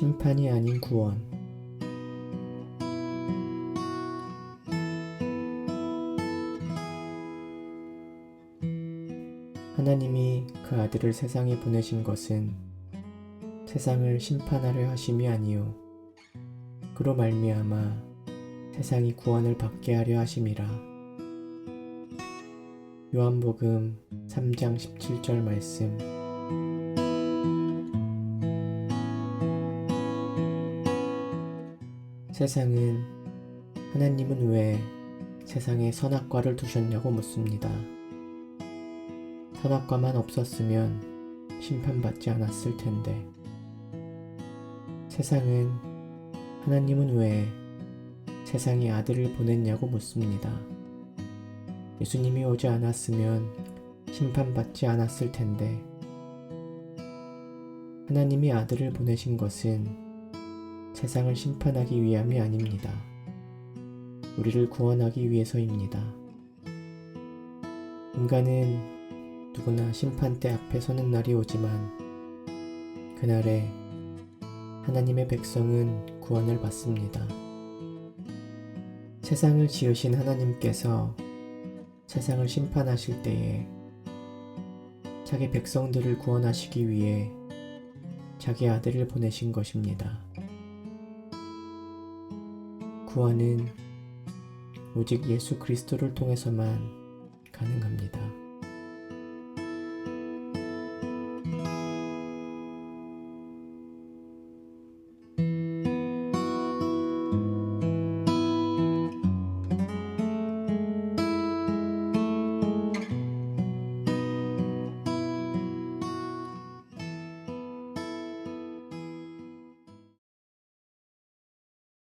심판이 아닌 구원. 하나님이 그 아들을 세상에 보내신 것은 세상을 심판하려 하심이 아니요 그로 말미암아 세상이 구원을 받게 하려 하심이라. 요한복음 3장 17절 말씀. 세상은 하나님은 왜 세상에 선악과를 두셨냐고 묻습니다. 선악과만 없었으면 심판받지 않았을 텐데. 세상은 하나님은 왜 세상에 아들을 보냈냐고 묻습니다. 예수님이 오지 않았으면 심판받지 않았을 텐데. 하나님이 아들을 보내신 것은 세상을 심판하기 위함이 아닙니다. 우리를 구원하기 위해서입니다. 인간은 누구나 심판대 앞에 서는 날이 오지만 그날에 하나님의 백성은 구원을 받습니다. 세상을 지으신 하나님께서 세상을 심판하실 때에 자기 백성들을 구원하시기 위해 자기 아들을 보내신 것입니다. 구원은 오직 예수 그리스도를 통해서만 가능합니다.